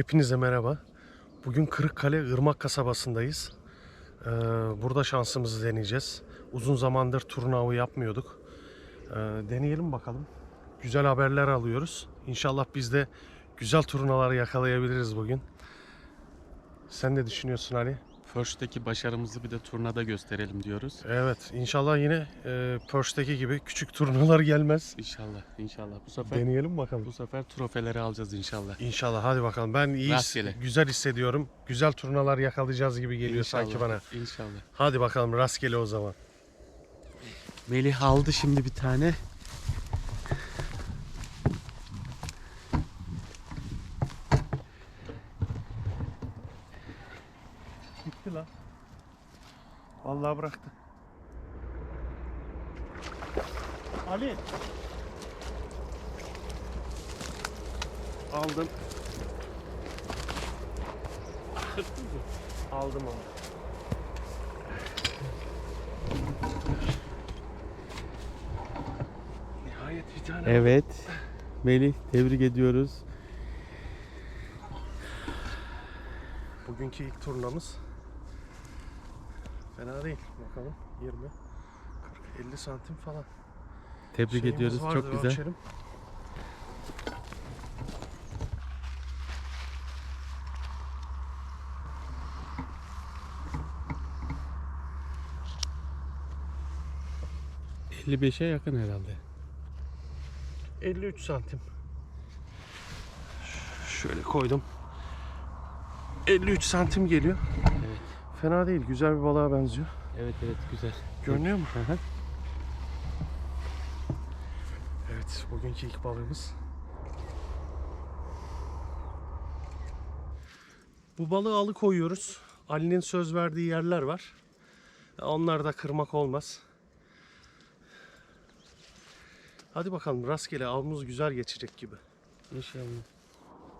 Hepinize merhaba. Bugün Kırıkkale Irmak kasabasındayız. Ee, burada şansımızı deneyeceğiz. Uzun zamandır turna yapmıyorduk. Ee, deneyelim bakalım. Güzel haberler alıyoruz. İnşallah biz de güzel turnalar yakalayabiliriz bugün. Sen ne düşünüyorsun Ali? First'teki başarımızı bir de turnada gösterelim diyoruz. Evet, inşallah yine e, Perth'teki gibi küçük turnalar gelmez. İnşallah, inşallah. Bu sefer Deneyelim bakalım. bu sefer trofeleri alacağız inşallah. İnşallah hadi bakalım. Ben iyi, Rastgele. güzel hissediyorum. Güzel turnalar yakalayacağız gibi geliyor İnşallah, sanki bana. İnşallah. Hadi bakalım rastgele o zaman. Melih aldı şimdi bir tane. Gitti lan. Vallahi bıraktı. Ali. Aldım. Aldım onu. Nihayet bir tane. Evet. Melih tebrik ediyoruz. Bugünkü ilk turnamız. Fena değil. Bakalım 20, 40, 50 santim falan. Tebrik Şeyimiz ediyoruz. vardır, Çok güzel. ölçelim. Hı. 55'e yakın herhalde. 53 santim. Ş- Şöyle koydum. 53 santim geliyor. Fena değil. Güzel bir balığa benziyor. Evet evet güzel. Görünüyor mu? Hı hı. Evet. Bugünkü ilk balığımız. Bu balığı alıkoyuyoruz. Ali'nin söz verdiği yerler var. Onlar da kırmak olmaz. Hadi bakalım rastgele avımız güzel geçecek gibi. İnşallah.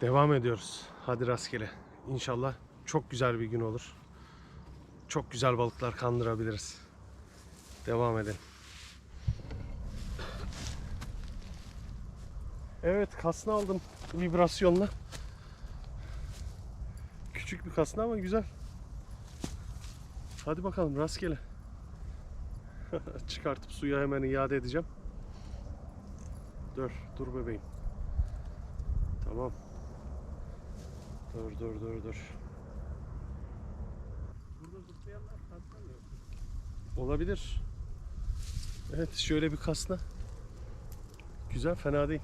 Devam ediyoruz. Hadi rastgele. İnşallah çok güzel bir gün olur. Çok güzel balıklar kandırabiliriz. Devam edelim. Evet kasna aldım vibrasyonla. Küçük bir kasna ama güzel. Hadi bakalım rastgele. Çıkartıp suya hemen iade edeceğim. Dur, dur bebeğim. Tamam. Dur dur dur dur. Olabilir. Evet şöyle bir kasna. Güzel fena değil.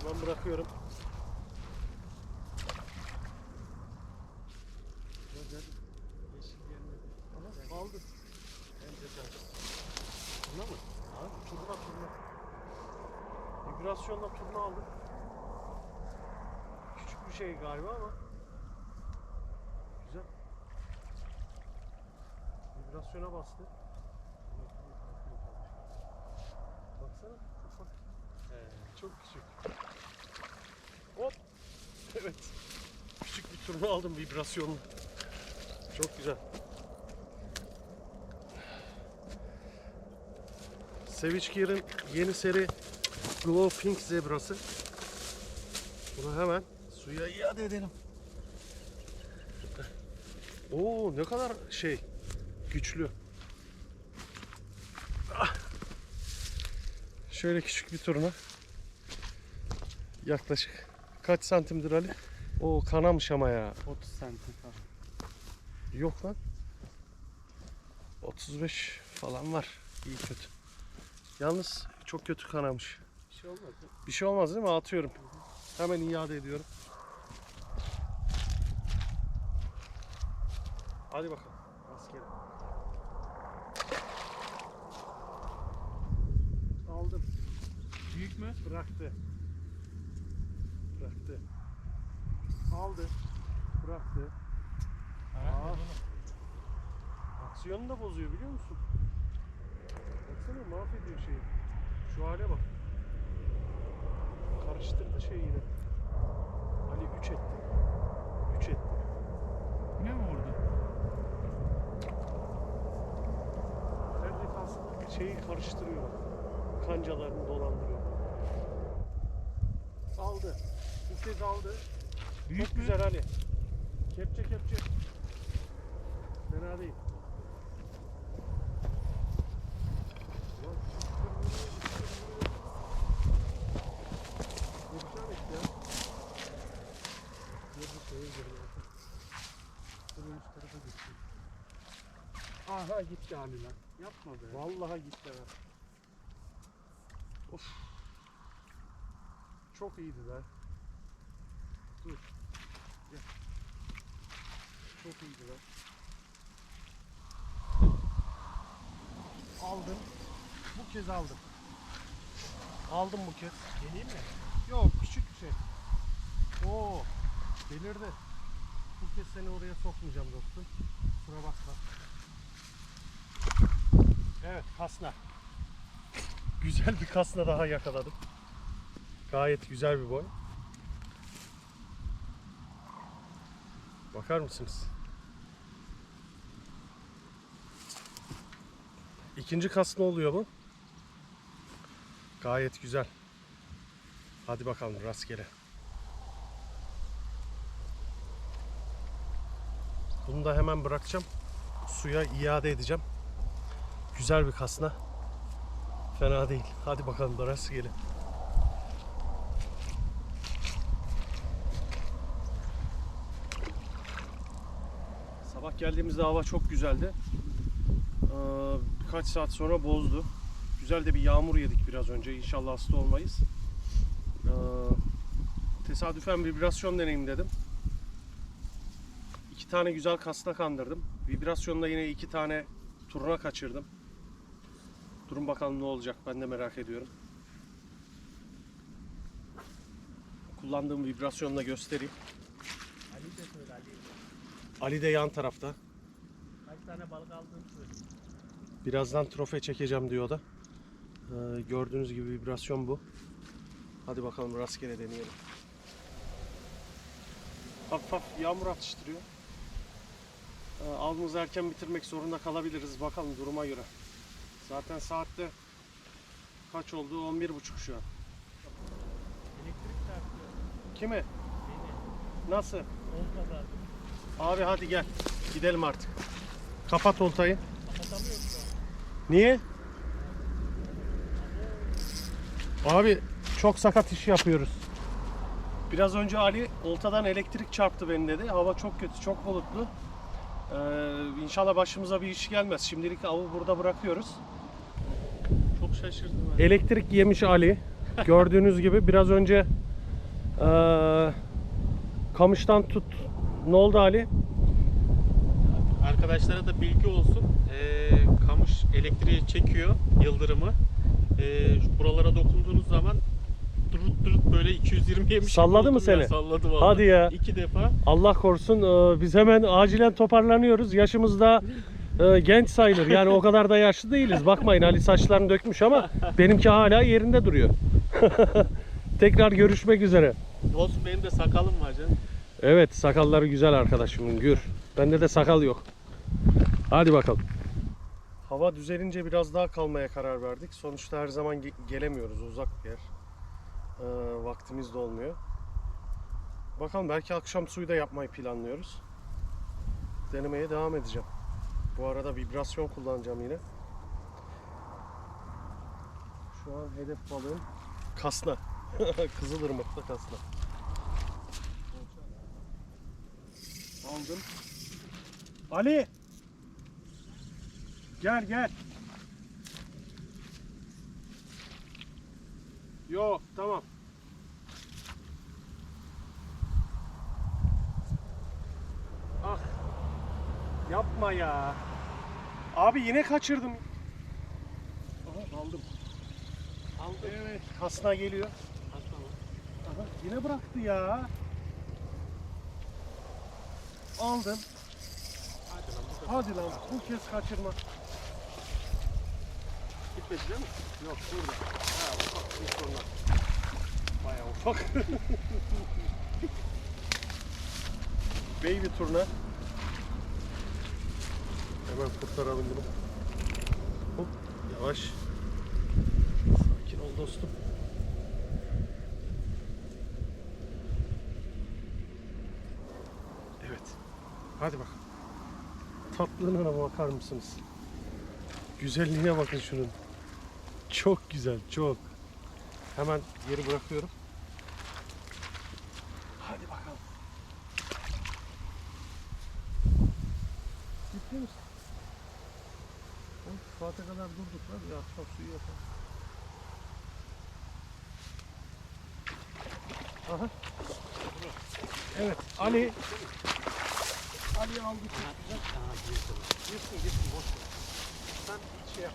Tamam bırakıyorum. Ama aldı. Turna mı? Abi turna turna. Vibrasyonla turna aldım. Bir şey galiba ama. Güzel. Vibrasyona bastı. Baksana ufak. Çok küçük. Hop. Evet. Küçük bir turna aldım vibrasyonlu. Çok güzel. Savage Gear'ın yeni seri Glow Pink zebrası. Bunu hemen suya iade edelim. Oo ne kadar şey güçlü. Ah. Şöyle küçük bir turna. Yaklaşık kaç santimdir Ali? O kanamış ama ya. 30 santim falan. Yok lan. 35 falan var. İyi kötü. Yalnız çok kötü kanamış. Bir şey olmaz. Bir şey olmaz değil mi? Atıyorum. Hemen iade ediyorum. Hadi bakalım. Rastgele. Aldım. Büyük mü? Bıraktı. Bıraktı. Aldı. Bıraktı. Aa. Aksiyonu da bozuyor biliyor musun? Baksana mahvediyor şeyi. Şu hale bak. Karıştırdı şeyi yine. Ali 3 etti. 3 etti. Ne mi şeyi karıştırıyor. kancalarını dolandırıyor. Aldı. Bu kez aldı. Büyük Çok mü? güzel Ali. Kepçe kepçe. Fena değil. Aha gitti Ali lan. Yapma be. Vallahi gitti ha. Of. Çok iyiydi be. Dur. Gel. Çok iyiydi be. Aldım. Bu kez aldım. Aldım bu kez. Deneyim mi? Yok küçük bir şey. Oo. Delirdi. Bu kez seni oraya sokmayacağım dostum. Kusura bakma. Evet kasna. Güzel bir kasna daha yakaladım. Gayet güzel bir boy. Bakar mısınız? İkinci kasna oluyor bu. Gayet güzel. Hadi bakalım rastgele. Bunu da hemen bırakacağım. Suya iade edeceğim. Güzel bir kasna. Fena değil. Hadi bakalım da rastgele. Sabah geldiğimizde hava çok güzeldi. Ee, birkaç saat sonra bozdu. Güzel de bir yağmur yedik biraz önce. İnşallah hasta olmayız. Ee, tesadüfen vibrasyon deneyim dedim. İki tane güzel kasna kandırdım. Vibrasyonda yine iki tane turuna kaçırdım. Durun bakalım ne olacak ben de merak ediyorum. Kullandığım vibrasyonla göstereyim. Ali de söyle Ali. Ali de yan tarafta. Kaç tane balık aldığını söyle. Birazdan trofe çekeceğim diyor da. Ee, gördüğünüz gibi vibrasyon bu. Hadi bakalım rastgele deneyelim. Hafif hafif yağmur atıştırıyor. Ee, avımızı erken bitirmek zorunda kalabiliriz. Bakalım duruma göre. Zaten saatte kaç oldu? 11.30 şu an. Elektrik çarptı. Kimi? Beni. Nasıl? Olmadı. Abi hadi gel. Gidelim artık. Kapat oltayı. Kapatamıyorum şu an. Niye? Abi çok sakat iş yapıyoruz. Biraz önce Ali oltadan elektrik çarptı beni dedi. Hava çok kötü, çok bulutlu. Ee, inşallah başımıza bir iş gelmez. Şimdilik avı burada bırakıyoruz. Şaşırdım ben. Elektrik yemiş Ali. Gördüğünüz gibi biraz önce eee, kamıştan tut. Ne oldu Ali? Arkadaşlara da bilgi olsun. Ee, kamış elektriği çekiyor, yıldırımı. Ee, şu buralara dokunduğunuz zaman durut durut böyle 220 yemiş. Salladı mı oldum ya, seni? Salladı vallahi. Hadi ya. İki defa. Allah korusun eee, biz hemen acilen toparlanıyoruz. Yaşımızda eee, genç sayılır. Yani o kadar da yaşlı değiliz. Bakmayın Ali saçlarını dökmüş ama benimki hala yerinde duruyor. Tekrar görüşmek üzere. Olsun benim de sakalım var canım. Evet sakalları güzel arkadaşımın gür. Bende de sakal yok. Hadi bakalım. Hava düzelince biraz daha kalmaya karar verdik. Sonuçta her zaman ge- gelemiyoruz. Uzak bir yer. Ee, vaktimiz de olmuyor. Bakalım belki akşam suyu da yapmayı planlıyoruz. Denemeye devam edeceğim. Bu arada vibrasyon kullanacağım yine. Şu an hedef balığım kasna. Kızılırmak'ta kasna. Aldım. Ali! Gel gel. Yok tamam. Yapma ya. Abi yine kaçırdım. Aha, aldım. Aldım. Evet. Kasna geliyor. Aslanım. Aha, yine bıraktı ya. Aldım. Hadi lan bu kadar. Hadi lan bu kez kaçırma. Gitmedi değil mi? Yok burada. Ha ufak bir sorun. Bayağı ufak. Baby turna. Hemen kurtaralım bunu. Hop yavaş. dostum. Evet. Hadi bakalım. Tatlılığına bakar mısınız? Güzelliğine bakın şunun. Çok güzel, çok. Hemen geri bırakıyorum. Hadi bakalım. Ciddi misin? Saate kadar durduk lan. Bir akşam suyu yapalım. Aha. Evet, Ali. Ali aldı. Gitsin gitsin boş ver. Sen hiç şey yap.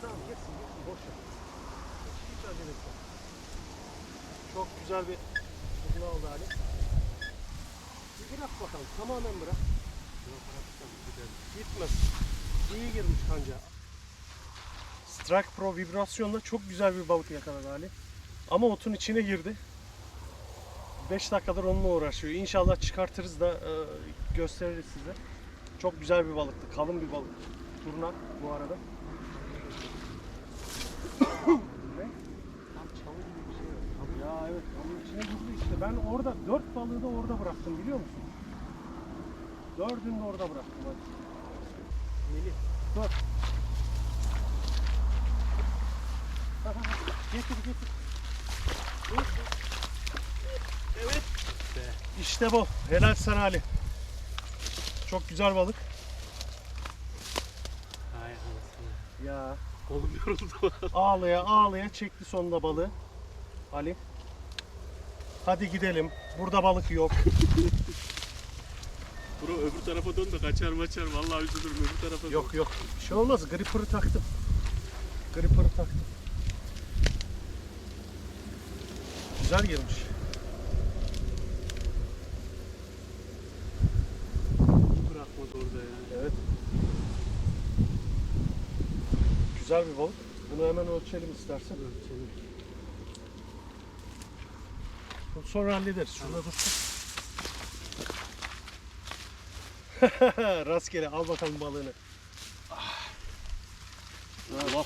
Tamam gitsin gitsin boş ver. Hiç acele etme. Çok güzel bir turna oldu Ali. Bir bırak bakalım tamamen bırak. Gitmez. İyi girmiş kanca. Strike Pro vibrasyonla çok güzel bir balık yakaladı Ali. Ama otun içine girdi. 5 dakikadır onunla uğraşıyor. İnşallah çıkartırız da e, gösteririz size. Çok güzel bir balıktı. Kalın bir balık. Turna bu arada. şey. Ya evet onun içine girdi işte. Ben orada dört balığı da orada bıraktım biliyor musun? Dördünü de orada bıraktım. Hadi. Melih dur. getir getir. Evet. İşte bu. Helal sana Ali. Çok güzel balık. Ay anasını. Ya. Kolum yoruldu. Ağlaya ağlaya çekti sonunda balığı. Ali. Hadi gidelim. Burada balık yok. Bro öbür tarafa dön de kaçar maçar. Vallahi üzülürüm öbür tarafa yok yok. Bir şey olmaz. Gripper'ı taktım. Gripper'ı taktım. Güzel girmiş. Bırakmadı orada ya. Evet. Güzel bir balık. Bunu hemen ölçelim istersen. Ölçelim. Sonra hallederiz. Şurada dursun. Rastgele al bakalım balığını. Ah. Allah.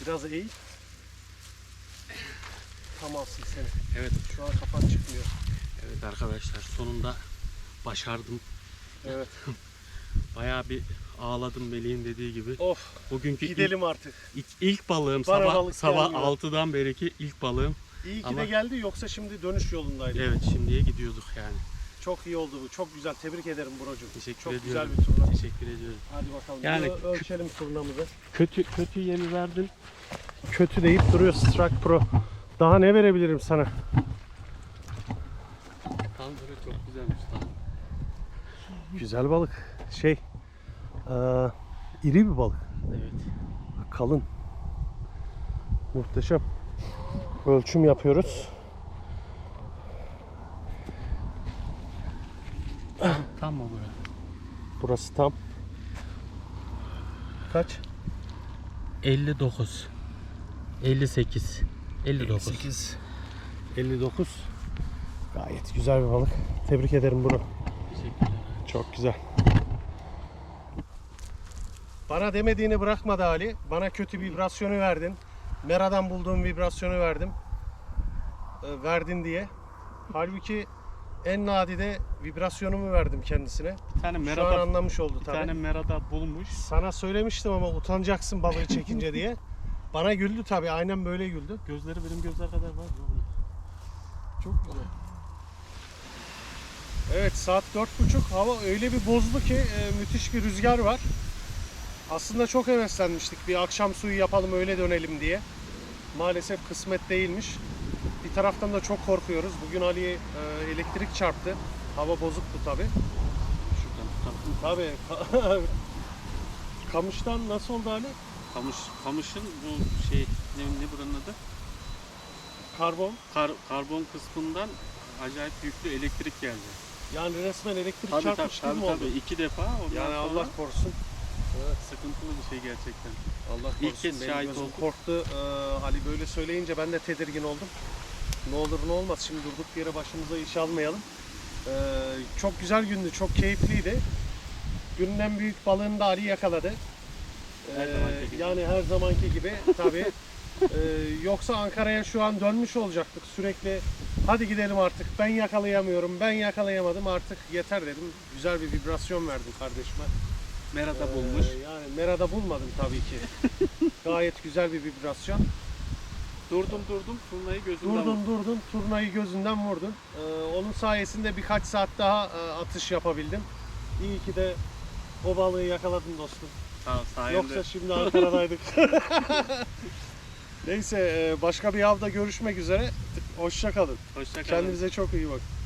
Biraz eğil. Tam alsın seni. Evet. Şu an kafan çıkmıyor. Evet arkadaşlar sonunda başardım. Evet. Bayağı bir ağladım Melih'in dediği gibi. Of. Bugünkü Gidelim artık. ilk, ilk balığım Bana sabah balık sabah gelmiyor. 6'dan beriki ilk balığım. İyi ki Ama- de geldi yoksa şimdi dönüş yolundaydı. Evet şimdiye gidiyorduk yani. Çok iyi oldu bu. Çok güzel. Tebrik ederim Buracığım. Teşekkür Çok güzel ediyorum. bir turna. Teşekkür ediyorum. Hadi bakalım. Yani Yani ölçelim turnamızı. Kötü kötü yemi verdin. kötü deyip duruyor Strike Pro. Daha ne verebilirim sana? Tanzara çok güzelmiş lan. Güzel balık. Şey, eee, iri bir balık. Evet. Kalın. Muhteşem. Ölçüm yapıyoruz. Tam mı bura? Burası tam. Kaç? 59. 58. 59. 58. 59. Gayet güzel bir balık. Tebrik ederim bunu. Teşekkürler. Çok güzel. Bana demediğini bırakmadı Ali. Bana kötü vibrasyonu verdin. Mera'dan bulduğum vibrasyonu verdim. Ee, verdin diye. Halbuki en nadide vibrasyonumu verdim kendisine. Bir tane Şu an merada anlamış oldu bir tabii. tane merada bulmuş. Sana söylemiştim ama utanacaksın balığı çekince diye. Bana güldü tabii. Aynen böyle güldü. Gözleri benim gözler kadar var. Çok güzel. Evet saat dört buçuk. Hava öyle bir bozdu ki e, müthiş bir rüzgar var. Aslında çok heveslenmiştik. Bir akşam suyu yapalım öyle dönelim diye. Maalesef kısmet değilmiş. Taraftan da çok korkuyoruz. Bugün Ali'ye e, elektrik çarptı. Hava bozuktu tabi. Şuradan tutalım. Tabi. Kamıştan nasıl oldu Ali? Kamış, kamışın bu şey ne, ne buranın adı? Karbon. Kar, karbon kısmından acayip yüklü elektrik geldi. Yani resmen elektrik Tabii tabii, çarpmış tabii, mi oldu? tabii. iki defa Yani sonra Allah korusun. sıkıntılı bir şey gerçekten. Allah İlk korusun. kez Benim şahit oldum. korktu. Ee, Ali böyle söyleyince ben de tedirgin oldum. Ne olur ne olmaz. Şimdi durduk yere başımıza iş almayalım. Ee, çok güzel gündü. Çok keyifliydi. Günün en büyük balığını da Ali yakaladı. Her Ee, zamanki gibi. Yani her zamanki gibi tabii. Ee, yoksa Ankara'ya şu an dönmüş olacaktık. Sürekli hadi gidelim artık. Ben yakalayamıyorum. Ben yakalayamadım. Artık yeter dedim. Güzel bir vibrasyon verdim kardeşime. Merada Ee, bulmuş. yani Mera'da bulmadım tabii ki. Gayet güzel bir vibrasyon. Durdum durdum turnayı gözümden Durdun durdun turnayı gözünden vurdun. Ee, onun sayesinde birkaç saat daha e, atış yapabildim. İyi ki de o balığı yakaladın dostum. Sağ, sayende. Yoksa şimdi Ankara'daydık. Neyse e, başka bir avda görüşmek üzere. Hoşça kalın. Hoşça kalın. Kendinize çok iyi bakın.